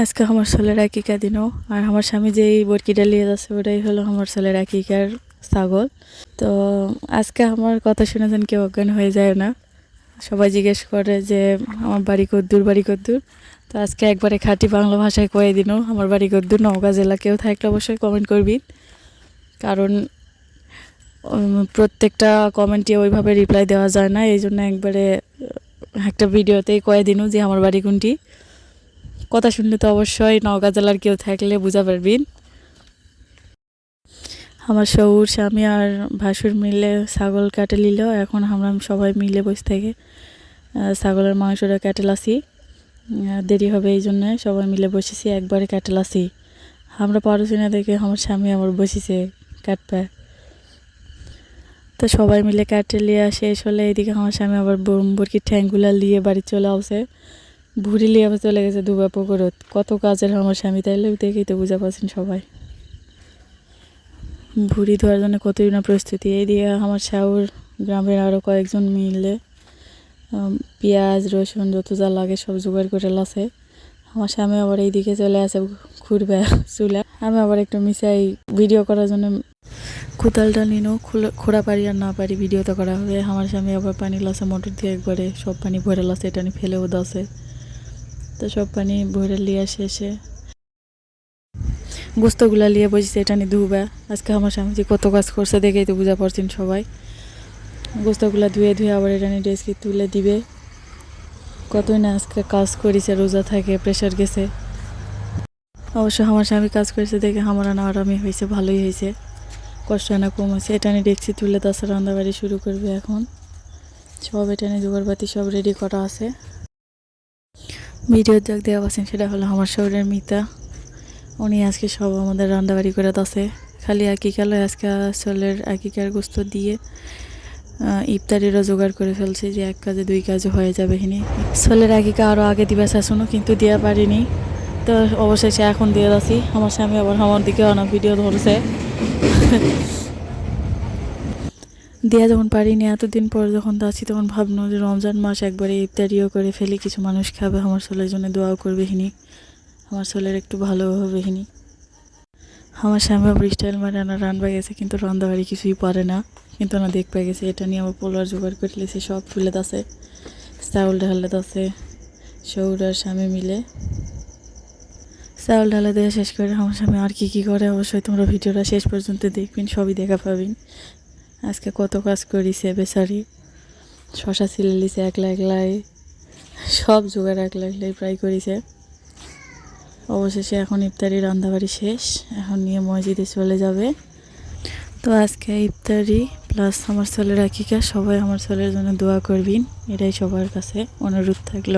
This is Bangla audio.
আজকে আমার ছেলের আকিকা দিনও। আর আমার স্বামী যেই বরকিটা নিয়ে যাচ্ছে, ওটাই হলো আমার ছেলের আকিকার ছাগল। তো আজকে আমার কথা শুনে যেন কেউ অজ্ঞান হয়ে যায় না। সবাই জিজ্ঞেস করে যে, আমার বাড়ি কদ্দূর বাড়ি কদ্দূর? তো আজকে একবারে খাঁটি বাংলা ভাষায় কয়ে দিনও আমার বাড়ি কদ্দূর, নওগাঁ জেলা। কেউ থাকলে অবশ্যই কমেন্ট করবি। কারণ প্রত্যেকটা কমেন্টে ওইভাবে রিপ্লাই দেওয়া যায় না। এই জন্য একবারে একটা ভিডিওতেই কয়ে দিনু যে, আমার বাড়ি কোনটি? কথা শুনলে তো অবশ্যই নওগাঁ জেলার কেউ থাকলে বুঝা পারবিন। আমার শৌর স্বামী আর ভাসুর মিলে ছাগল কাটে নিল। এখন আমরা সবাই মিলে বসে থেকে ছাগলের মাংসটা কেটে লাসি। দেরি হবে এই জন্য সবাই মিলে বসেছি, একবারে কেটে লাসি। আমরা পারছি না দেখে আমার স্বামী আমার বসেছে কাটবে তো সবাই মিলে কাটে লিয়ে শেষ হলে এইদিকে আমার স্বামী আবার বরকির ঠ্যাংগুলা লিয়ে বাড়ি চলে আসে। ভুড়ি লিয়ে আবার চলে গেছে দুবা পুকুরত। কত কাজের আমার স্বামী, তাইলে দেখেই তো বুঝা পাচ্ছেন সবাই। ভুড়ি ধোয়ার জন্য কতই না প্রস্তুতি। এই দিয়ে আমার শাহুর গ্রামের আরও কয়েকজন মিলে পেঁয়াজ, রসুন যত যা লাগে সব জোগাড় করে লাসে আমার স্বামী আবার এইদিকে চলে আসে ঘুরবে, চুলা। আমি আবার একটু মিশাই ভিডিও করার জন্য কোদালটা নিনো খোড়া পারি আর না পারি ভিডিও তো করা হবে। আমার স্বামী আবার পানি লাসে মোটর দিয়ে একবারে সব পানি ভরে লাসে এটা নিয়ে ফেলেও দাসে তো সব পানি ভরে লিয়ে শেষে গোস্তগুলা লিয়ে বসেছে এটা নিয়ে ধুবে আজকে আমার স্বামী যে কত কাজ করছে দেখেই তো বুঝা পারছেন সবাই। গোস্তগুলা ধুয়ে ধুয়ে আবার এটা নিয়ে ডেস্কে তুলে দিবে। কতই না আজকে কাজ করেছে, রোজা থাকে প্রেশার গেছে। অবশ্য আমার স্বামী কাজ করেছে দেখে আমার না আরামই হয়েছে ভালোই হয়েছে কষ্ট না কম হয়েছে এটা নিয়ে ডেকছি তুলে তাছাড়া রান্নাবাড়ি শুরু করবে এখন। সব এটা নিয়ে জোগাড়পাতি সব রেডি করা আছে। ভিডিও যাক দেওয়া আছেন সেটা হলো আমার শহরের মিতা। উনি আজকে সব আমাদের রান্নাবাড়ি করে দাসে খালি আকিকালে আজকে চলের আকিকার গোস্ত দিয়ে ইফতারিরও জোগাড় করে ফেলছে যে এক কাজে দুই কাজে হয়ে যাবে হিনি। চলের আকিকা আরও আগে দিবা শাসনও কিন্তু দেওয়া পারিনি। তো অবশেষে এখন দিয়ে দাসি আমার স্বামী আবার আমার দিকে অনেক ভিডিও ধরছে। দেওয়া যখন পারিনি এতদিন পর যখন দাসি তখন ভাবনো যে রমজান মাস একবারে ইফতারিও করে ফেলি কিছু মানুষ খাবে, আমার ছেলের জন্য দোয়াও করবে হিনি। আমার ছেলের একটু ভালো হবে হিনি। আমার স্বামী আবার স্টাইল মারে না রান্না গেছে, কিন্তু রান্নাবাড়ি কিছুই পারে না। কিন্তু না, দেখতে গেছে, এটা নিয়ে আমার পোলার জোগাড় করে লেছে সব তুলে দাসে, চাউল ঢালে দাসে, সৌর আর স্বামী মিলে। চাউল ঢালা দেওয়া শেষ করে, আমার স্বামী আর কি কী করে? অবশ্যই তোমরা ভিডিওটা শেষ পর্যন্ত দেখবেন, সবই দেখা পাবেন। আজকে কত কাজ করিছে বেচারি। শশা ছিলে লিছে একলা একলাই, সব জোগাড় একলা একলাই প্রায় করেছে। অবশেষে এখন ইফতারি, রান্নাবাড়ি শেষ। এখন নিয়ে মসজিদে চলে যাবে। তো আজকে ইফতারি প্লাস আমার ছেলের আকিকা, সবাই আমার ছেলের জন্য দোয়া করবেন। এটাই সবার কাছে অনুরোধ থাকল।